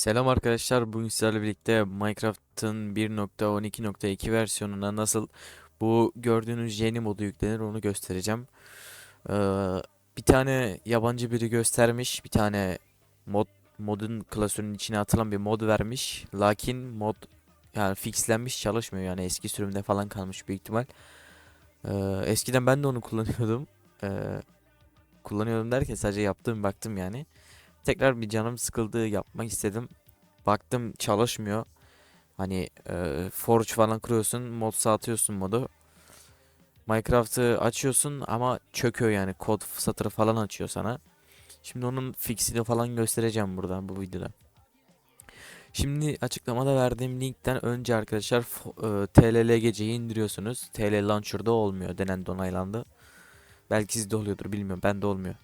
Selam arkadaşlar. Bugün sizlerle birlikte Minecraft'ın 1.12.2 versiyonuna nasıl bu gördüğünüz yeni modu yüklenir onu göstereceğim. Ee, bir tane yabancı biri göstermiş. Bir tane mod modun klasörünün içine atılan bir mod vermiş. Lakin mod yani fixlenmiş çalışmıyor yani eski sürümde falan kalmış büyük ihtimal. Ee, eskiden ben de onu kullanıyordum. Ee, kullanıyordum derken sadece yaptım baktım yani. Tekrar bir canım sıkıldı yapmak istedim. Baktım çalışmıyor. Hani e, Forge falan kuruyorsun, modsa atıyorsun modu. Minecraft'ı açıyorsun ama çöküyor yani kod satırı falan açıyor sana. Şimdi onun fixini falan göstereceğim burada bu videoda. Şimdi açıklamada verdiğim linkten önce arkadaşlar e, TLLGC'yi indiriyorsunuz. TL Launcher'da olmuyor. Denen onaylandı. Belki sizde oluyordur bilmiyorum. Bende olmuyor.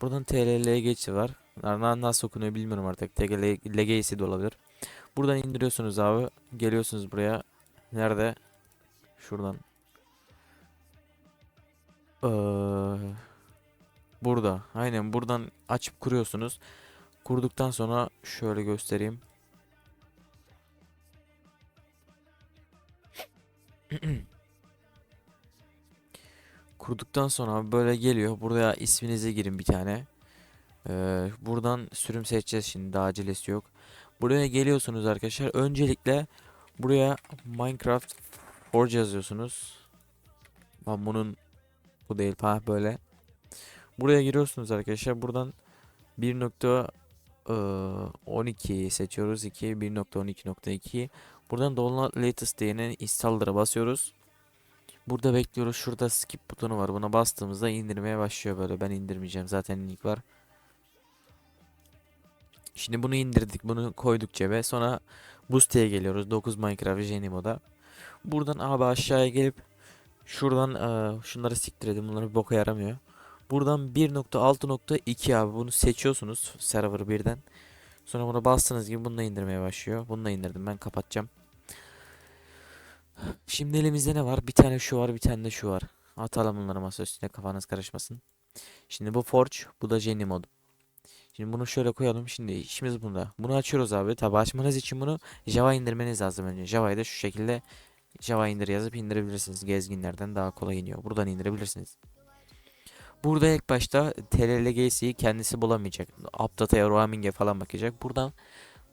Buradan TLLGC var. Na- Nasıl okunuyor bilmiyorum artık. TLGC de olabilir. Buradan indiriyorsunuz abi. Geliyorsunuz buraya. Nerede? Şuradan. Ee, burada. Aynen buradan açıp kuruyorsunuz. Kurduktan sonra şöyle göstereyim. Kurduktan sonra böyle geliyor. Buraya isminizi girin bir tane. Ee, buradan sürüm seçeceğiz şimdi daha acelesi yok. Buraya geliyorsunuz arkadaşlar. Öncelikle buraya Minecraft Forge yazıyorsunuz. Ben bunun bu değil ha böyle. Buraya giriyorsunuz arkadaşlar. Buradan 1.12 seçiyoruz. 2 1.12.2 Buradan download latest diyene installer'a basıyoruz. Burada bekliyoruz. Şurada skip butonu var. Buna bastığımızda indirmeye başlıyor böyle. Ben indirmeyeceğim. Zaten link var. Şimdi bunu indirdik. Bunu koyduk cebe. Sonra bu siteye geliyoruz. 9 Minecraft Genie moda. Buradan abi aşağıya gelip şuradan eee, şunları siktir edin. Bunlar bir boka yaramıyor. Buradan 1.6.2 abi bunu seçiyorsunuz server 1'den. Sonra buna bastığınız gibi bunu indirmeye başlıyor. Bunu indirdim ben kapatacağım. Şimdi elimizde ne var? Bir tane şu var, bir tane de şu var. Atalım bunları masa üstüne kafanız karışmasın. Şimdi bu Forge, bu da Genie mod. Şimdi bunu şöyle koyalım. Şimdi işimiz bunda. Bunu açıyoruz abi. Tabi açmanız için bunu Java indirmeniz lazım önce. Java'yı da şu şekilde Java indir yazıp indirebilirsiniz. Gezginlerden daha kolay iniyor. Buradan indirebilirsiniz. Burada ilk başta TLLGC'yi kendisi bulamayacak. Update'a, roaming'e falan bakacak. Buradan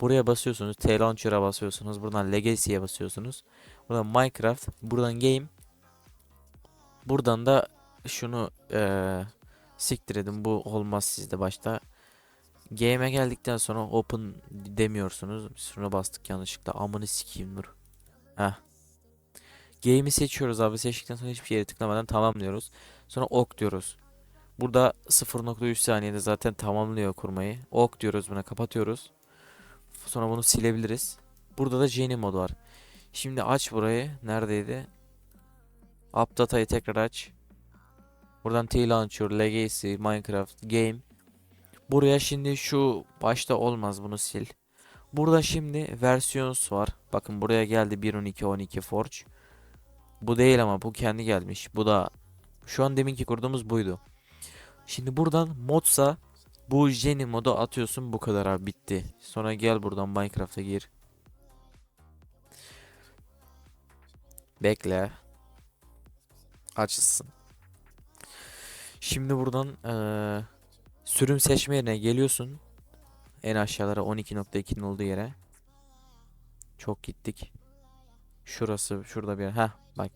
buraya basıyorsunuz. T-Launcher'a basıyorsunuz. Buradan Legacy'ye basıyorsunuz. Buradan Minecraft. Buradan Game. Buradan da şunu eee siktir edin. Bu olmaz sizde başta. Game'e geldikten sonra open demiyorsunuz. Şuna bastık yanlışlıkla. Amını sikeyim dur. Heh. Game'i seçiyoruz abi. Seçtikten sonra hiçbir yere tıklamadan tamam diyoruz. Sonra ok diyoruz. Burada 0.3 saniyede zaten tamamlıyor kurmayı. Ok diyoruz buna kapatıyoruz. Sonra bunu silebiliriz. Burada da Genie mod var. Şimdi aç burayı. Neredeydi? Update'ayı tekrar aç. Buradan T-Launcher, Legacy, Minecraft, Game. Buraya şimdi şu başta olmaz bunu sil. Burada şimdi versiyons var. Bakın buraya geldi 1.12.12 Forge. Bu değil ama bu kendi gelmiş. Bu da şu an deminki kurduğumuz buydu. Şimdi buradan modsa bu Genie modu atıyorsun bu kadar abi bitti. Sonra gel buradan Minecraft'a gir. Bekle. Açılsın. Şimdi buradan eee Sürüm seçme yerine geliyorsun. En aşağılara 12.2'nin olduğu yere. Çok gittik. Şurası şurada bir. Heh bak.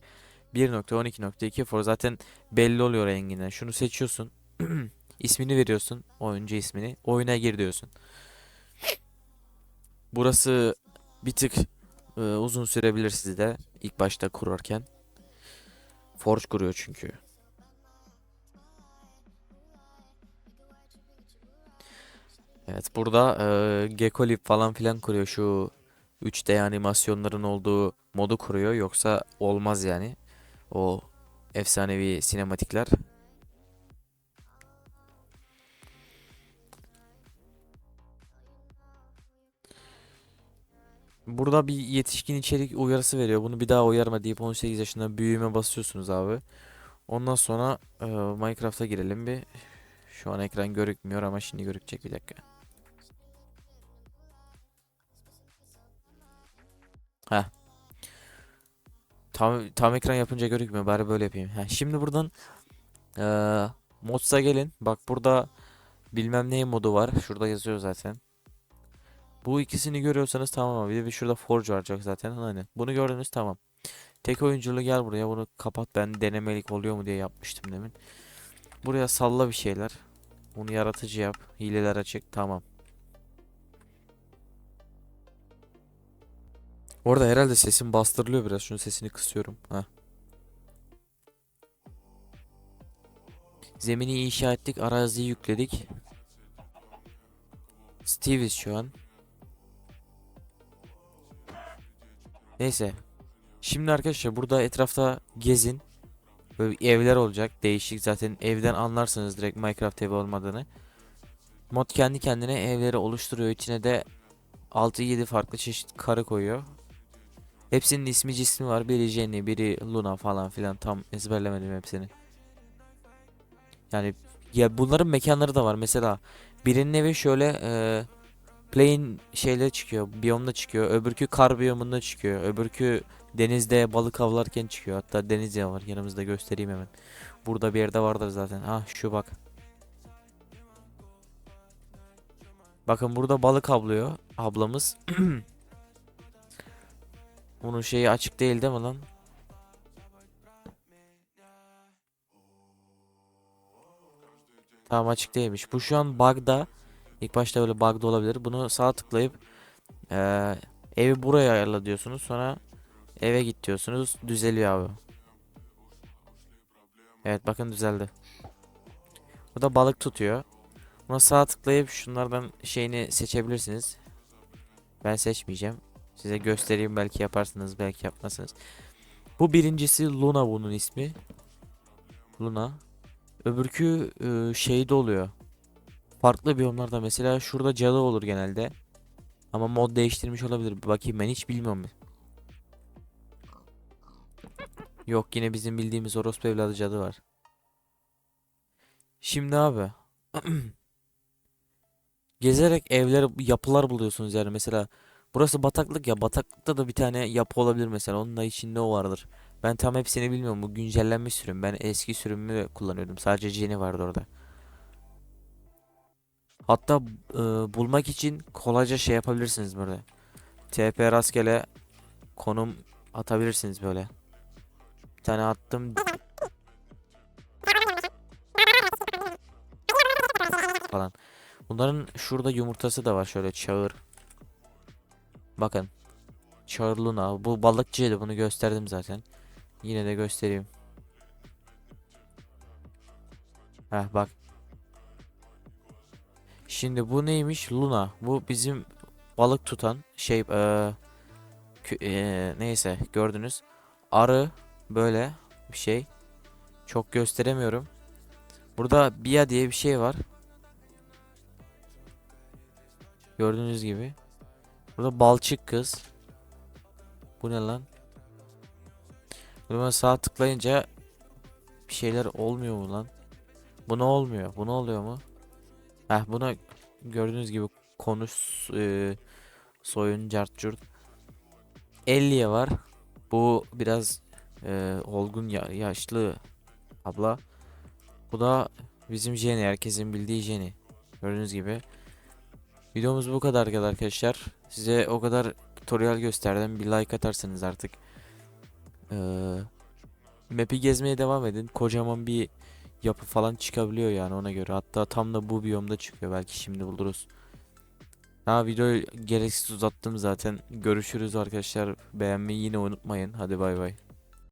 1.12.2 for zaten belli oluyor renginden. Şunu seçiyorsun. ismini veriyorsun. Oyuncu ismini. Oyuna gir diyorsun. Burası bir tık e, uzun sürebilir sizde. ilk başta kurarken. Forge kuruyor çünkü. Evet burada eee Gekolib falan filan kuruyor şu 3D animasyonların olduğu modu kuruyor yoksa olmaz yani. O efsanevi sinematikler. Burada bir yetişkin içerik uyarısı veriyor. Bunu bir daha uyarma deyip 18 yaşından büyüğüme basıyorsunuz abi. Ondan sonra eee, Minecraft'a girelim bir. Şu an ekran görükmüyor ama şimdi görükecek bir dakika. Heh. Tam, tam ekran yapınca gözükmüyor. Bari böyle yapayım. Heh, şimdi buradan eee Mods'a gelin. Bak burada bilmem ne modu var. Şurada yazıyor zaten. Bu ikisini görüyorsanız tamam. Bir de bir şurada Forge var zaten. Hani bunu gördünüz tamam. Tek oyunculu gel buraya. Bunu kapat. Ben denemelik oluyor mu diye yapmıştım demin. Buraya salla bir şeyler. Bunu yaratıcı yap. Hileler açık. Tamam. Orada herhalde sesim bastırılıyor biraz. Şunun sesini kısıyorum. Heh. Zemini inşa ettik. Araziyi yükledik. Steve'iz şu an. Neyse. Şimdi arkadaşlar burada etrafta gezin. Böyle evler olacak. Değişik zaten evden anlarsınız direkt Minecraft evi olmadığını. Mod kendi kendine evleri oluşturuyor. İçine de 6-7 farklı çeşit karı koyuyor. Hepsinin ismi cismi var. Biri Jenny, biri Luna falan filan. Tam ezberlemedim hepsini. Yani ya bunların mekanları da var. Mesela birinin evi şöyle e, plain şeyle çıkıyor. Biyomda çıkıyor. Öbürkü kar biyomunda çıkıyor. Öbürkü denizde balık avlarken çıkıyor. Hatta deniz yağı var. Yanımızda göstereyim hemen. Burada bir yerde vardır zaten. Ah şu bak. Bakın burada balık avlıyor ablamız. Bunun şeyi açık değil değil mi lan? Tamam açık değilmiş. Bu şu an bug'da. İlk başta böyle bug'da olabilir. Bunu sağ tıklayıp eee, evi buraya ayarla diyorsunuz. Sonra eve git diyorsunuz. Düzeliyor abi. Evet bakın düzeldi. Bu da balık tutuyor. Buna sağ tıklayıp şunlardan şeyini seçebilirsiniz. Ben seçmeyeceğim. Size göstereyim belki yaparsınız belki yapmazsınız. Bu birincisi Luna bunun ismi. Luna. Öbürkü e, şeyde oluyor. Farklı biyomlarda mesela şurada cadı olur genelde. Ama mod değiştirmiş olabilir. Bakayım ben hiç bilmiyorum. Yok yine bizim bildiğimiz orospu evladı cadı var. Şimdi abi. Gezerek evler, yapılar buluyorsunuz yani mesela. Burası bataklık ya. Bataklıkta da bir tane yapı olabilir mesela. Onun da içinde o vardır. Ben tam hepsini bilmiyorum. Bu güncellenmiş sürüm. Ben eski sürümü kullanıyordum. Sadece Jenny vardı orada. Hatta e, bulmak için kolayca şey yapabilirsiniz böyle. TP rastgele konum atabilirsiniz böyle. Bir tane attım. falan. Bunların şurada yumurtası da var şöyle çağır. Bakın. Çağır Luna. Bu balıkçıydı bunu gösterdim zaten. Yine de göstereyim. Heh bak. Şimdi bu neymiş? Luna. Bu bizim balık tutan şey kü- eee, neyse gördünüz. Arı böyle bir şey. Çok gösteremiyorum. Burada Bia diye bir şey var. Gördüğünüz gibi. Burada balçık kız. Bu ne lan? Buna sağ tıklayınca bir şeyler olmuyor mu lan? Bu ne olmuyor? Bu ne oluyor mu? Heh buna gördüğünüz gibi konuş e, soyun cart curt. 50'ye var. Bu biraz e, olgun ya- yaşlı abla. Bu da bizim Jenny. Herkesin bildiği Jenny. Gördüğünüz gibi. Videomuz bu kadar arkadaşlar. Size o kadar tutorial gösterdim. Bir like atarsanız artık. Ee, map'i gezmeye devam edin. Kocaman bir yapı falan çıkabiliyor yani ona göre. Hatta tam da bu biyomda çıkıyor. Belki şimdi buluruz. Ha videoyu gereksiz uzattım zaten. Görüşürüz arkadaşlar. Beğenmeyi yine unutmayın. Hadi bay bay.